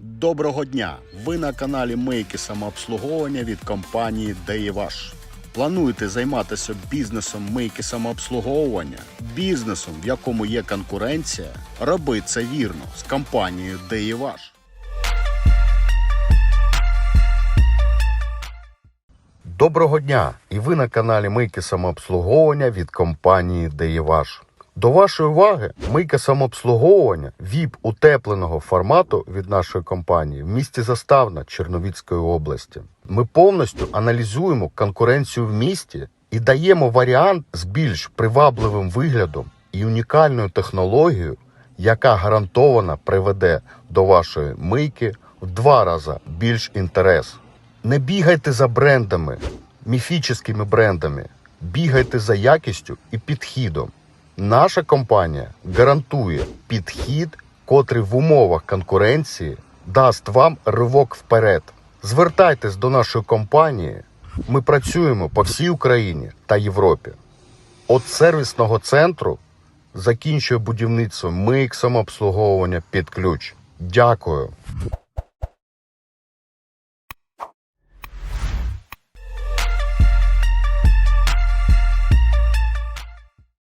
Доброго дня! Ви на каналі Мийки самообслуговування від компанії Деєваш. Плануєте займатися бізнесом мийки самообслуговування, бізнесом, в якому є конкуренція? Роби це вірно з компанією Деєваш. Доброго дня! І ви на каналі Мийки самообслуговування від компанії Деєваш. До вашої уваги мийка самообслуговування ВІП утепленого формату від нашої компанії в місті Заставна Черновіцької області. Ми повністю аналізуємо конкуренцію в місті і даємо варіант з більш привабливим виглядом і унікальною технологією, яка гарантовано приведе до вашої мийки в два рази більш інтерес. Не бігайте за брендами, міфічними брендами, бігайте за якістю і підхідом. Наша компанія гарантує підхід, котрий в умовах конкуренції дасть вам ривок вперед. Звертайтесь до нашої компанії. Ми працюємо по всій Україні та Європі. От сервісного центру закінчує будівництво мийк самообслуговування під ключ. Дякую.